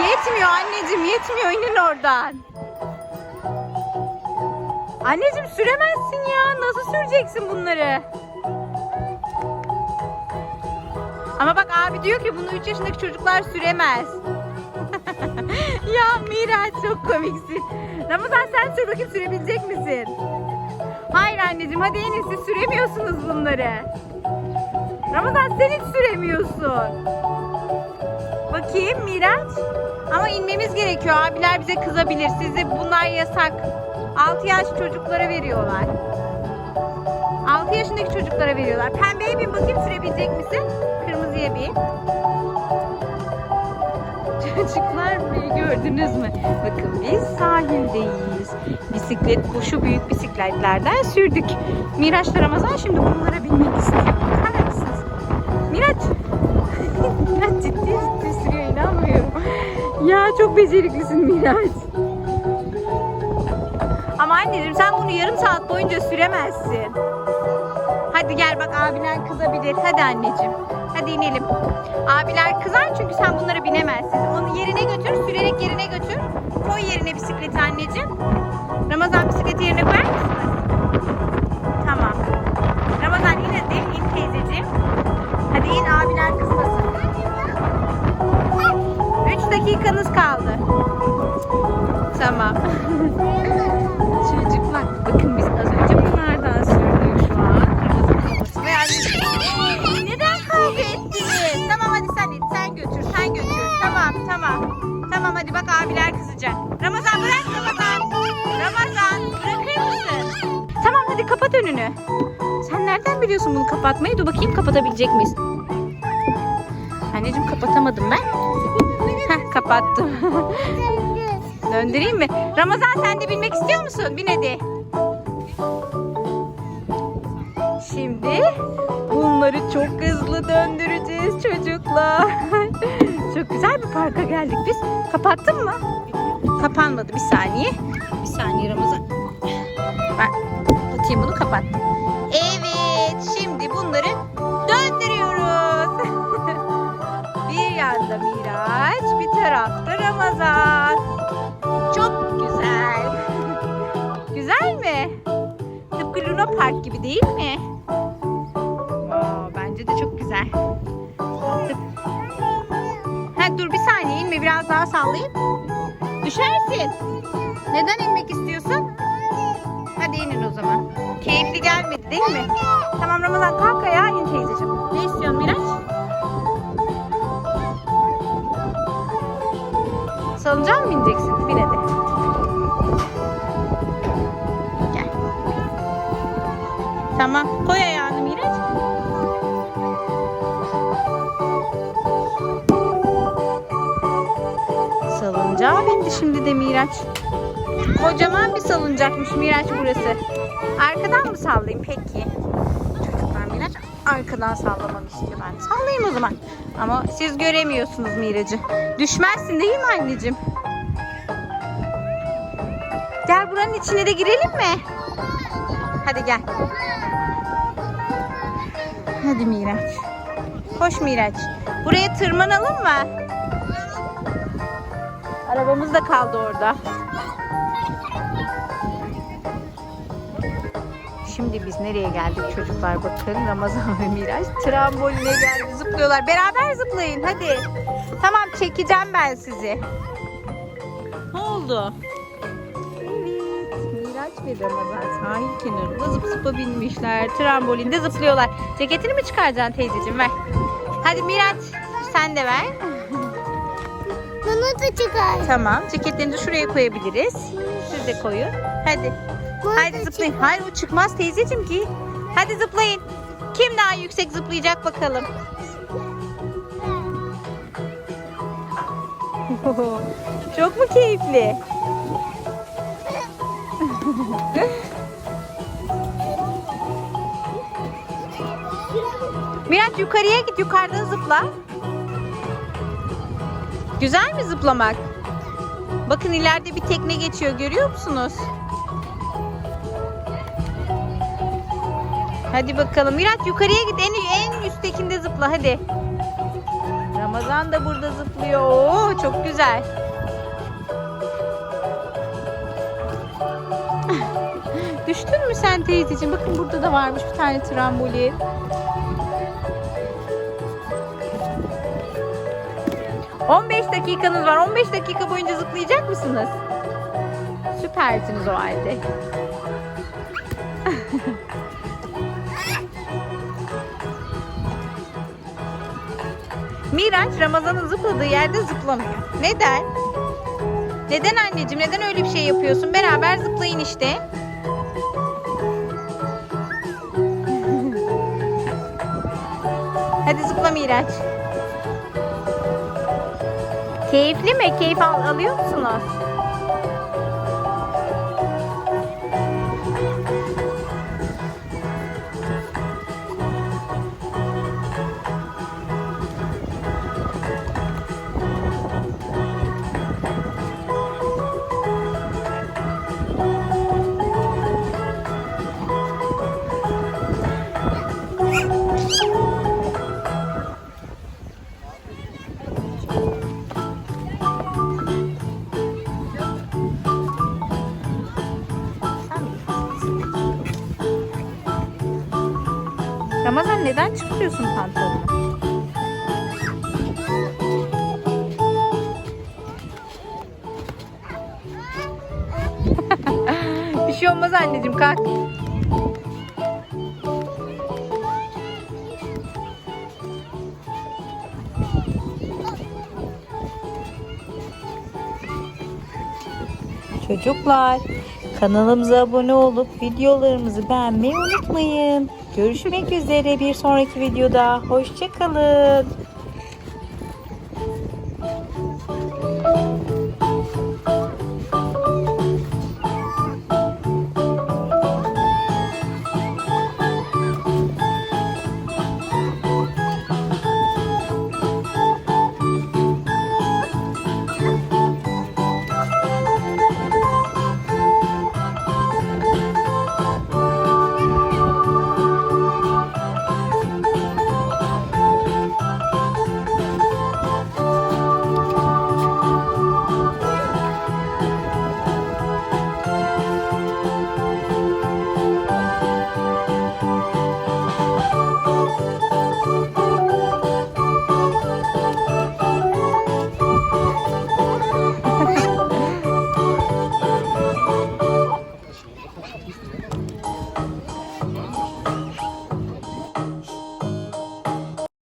Yetmiyor anneciğim yetmiyor inin oradan. Anneciğim süremezsin ya. Nasıl süreceksin bunları? Ama bak abi diyor ki bunu 3 yaşındaki çocuklar süremez. ya Miraç çok komiksin. Ramazan sen sür bakayım sürebilecek misin? Hayır anneciğim hadi en iyisi süremiyorsunuz bunları. Ramazan sen hiç süremiyorsun. Bakayım Miraç. Ama inmemiz gerekiyor. Abiler bize kızabilir. Size bunlar yasak. 6 yaş çocuklara veriyorlar. 6 yaşındaki çocuklara veriyorlar. Pembeye bin bakayım sürebilecek misin? Kırmızıya bin. Çocuklar burayı gördünüz mü? Bakın biz sahildeyiz. Bisiklet, bu şu büyük bisikletlerden sürdük. Miraç'la Ramazan şimdi bunlara binmek istiyor. Bakar mısınız? Miraç! Miraç Ya çok beceriklisin Miraç. Ama anneciğim sen bunu yarım saat boyunca süremezsin. Hadi gel bak abiler kızabilir. Hadi anneciğim. Hadi inelim. Abiler kızar çünkü sen bunlara binemezsin. Onu yerine götür, sürerek yerine götür. Koy yerine bisikleti anneciğim. Ramazan bisikleti yerine koyar mısınız? Dakikanız kaldı. Tamam. Çocuklar bakın biz az önce bunlardan sürdük şu an. Ve. Neden kavga? Tamam hadi sen it, sen götür, sen götür. Tamam, tamam. Tamam hadi bak abiler kızacak. Ramazan bırak Ramazan. Ramazan bırakır mısın? Tamam hadi kapat önünü. Sen nereden biliyorsun bunu kapatmayı? Dur bakayım kapatabilecek miyiz? Anneciğim kapatamadım ben. Kapattım. Döndüreyim mi? Ramazan sen de binmek istiyor musun? Bin hadi. Şimdi bunları çok hızlı döndüreceğiz çocuklar. çok güzel bir parka geldik biz. Kapattın mı? Kapanmadı. Bir saniye. Bir saniye Ramazan. Ben kapatayım bunu kapat. Evet. Şimdi bunları döndürüyoruz. bir yanda Miraç, bir tarafta Ramazan. Çok güzel. güzel mi? Tıpkı Luna Park gibi değil mi? Aa, bence de çok güzel. Tıp- Ha, dur bir saniye inme biraz daha sallayayım. Düşersin. Neden inmek istiyorsun? Hadi inin o zaman. Keyifli gelmedi değil mi? Tamam Ramazan kalk ayağa in teyzeciğim. Ne istiyorsun Miraç? Salıncağa mı bineceksin? Bin hadi. Gel. Tamam. Koy ayağını Miraç. Salıncağa bindi şimdi de Miraç. Kocaman bir salıncakmış Miraç burası. Arkadan mı sallayayım peki? Çocuklar Miraç arkadan sallamamı istiyor ben. Sallayayım o zaman. Ama siz göremiyorsunuz Miracı. Düşmezsin değil mi anneciğim? Gel buranın içine de girelim mi? Hadi gel. Hadi Miraç. Koş Miraç. Buraya tırmanalım mı? Arabamız da kaldı orada. Şimdi biz nereye geldik çocuklar bakın Ramazan ve Miraç tramboline geldi zıplıyorlar. Beraber zıplayın hadi. Tamam çekeceğim ben sizi. Ne oldu? Evet Miraç ve Ramazan sahil kenarında zıp zıpa binmişler. Trambolinde zıplıyorlar. Ceketini mi çıkaracaksın teyzeciğim ver. Hadi Miraç sen de ver. Bunu da çıkar. Tamam ceketlerini de şuraya koyabiliriz. Siz de koyun. Hadi. Bunu Hadi zıplayın. Hayır o çıkmaz teyzeciğim ki. Hadi zıplayın. Kim daha yüksek zıplayacak bakalım. Çok mu keyifli? Miraç yukarıya git yukarıdan zıpla. Güzel mi zıplamak? Bakın ileride bir tekne geçiyor görüyor musunuz? Hadi bakalım. Miraç yukarıya git. En, en üsttekinde zıpla hadi. Ramazan da burada zıplıyor. Oo, çok güzel. Düştün mü sen teyzeciğim? Bakın burada da varmış bir tane trambolin. ...15 dakikanız var. 15 dakika boyunca zıplayacak mısınız? Süpersiniz o halde. Miraç Ramazan'ın zıpladığı yerde zıplamıyor. Neden? Neden anneciğim? Neden öyle bir şey yapıyorsun? Beraber zıplayın işte. Hadi zıpla Miraç. Keyifli mi? Keyif al- alıyor musunuz? Neden çıkarıyorsun pantolonu? bir şey olmaz anneciğim kalk. Çocuklar kanalımıza abone olup videolarımızı beğenmeyi unutmayın. Görüşmek üzere bir sonraki videoda. Hoşçakalın.